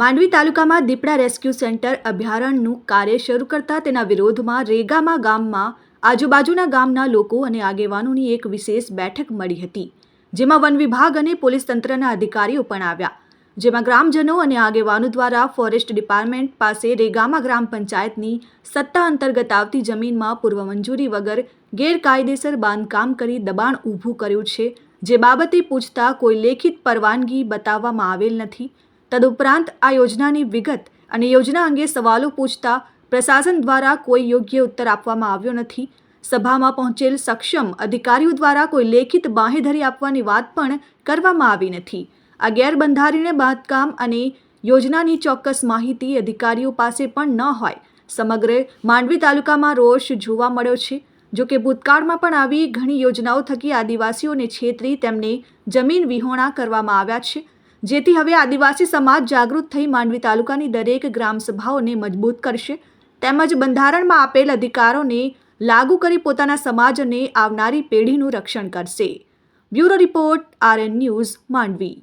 માંડવી તાલુકામાં દીપડા rescue centre અભયારણ્યનું કાર્ય શરૂ કરતા તેના વિરોધમાં રેગામા ગામમાં આજુબાજુના ગામના લોકો અને આગેવાનોની એક વિશેષ બેઠક મળી હતી, જેમાં વન વિભાગ અને પોલીસ તંત્રના અધિકારીઓ પણ આવ્યા. જેમાં ગ્રામજનો અને આગેવાનો દ્વારા ફોરેસ્ટ ડિપાર્ટમેન્ટ પાસે રેગામા ગ્રામ પંચાયતની સત્તા અંતર્ગત આવતી જમીનમાં પૂર્વ મંજૂરી વગર ગેરકાયદેસર બાંધકામ કરી દબાણ ઊભું કર્યું છે, જે બાબતે પૂછતા કોઈ લેખિત પરવાનગી બતાવવામાં આવેલ નથી. તદુપરાંત આ યોજનાની વિગત અને યોજના અંગે સવાલો પૂછતા પ્રશાસન દ્વારા કોઈ યોગ્ય ઉત્તર આપવામાં આવ્યો નથી. સભામાં પહોંચેલ સક્ષમ અધિકારીઓ દ્વારા કોઈ લેખિત બાંહેધરી આપવાની વાત પણ કરવામાં આવી નથી. આ ગેરબંધારણીય બાંધકામ અને યોજનાની ચોક્કસ માહિતી અધિકારીઓ પાસે પણ ન હોય. સમગ્ર માંડવી તાલુકામાં રોષ જોવા મળ્યો છે. જો કે ભૂતકાળમાં પણ આવી ઘણી યોજનાઓ થકી આદિવાસીઓને છેતરી તેમને જમીન વિહોણા કરવામાં આવ્યા છે. જેથી હવે આદિવાસી સમાજ જાગૃત થઈ માંડવી તાલુકાની દરેક ગ્રામસભાઓને મજબૂત કરશે. તેમજ બંધારણમાં આપેલ અધિકારોને લાગુ કરી પોતાના સમાજને આવનારી પેઢીનું રક્ષણ કરશે. Bureau report RN news Mandvi.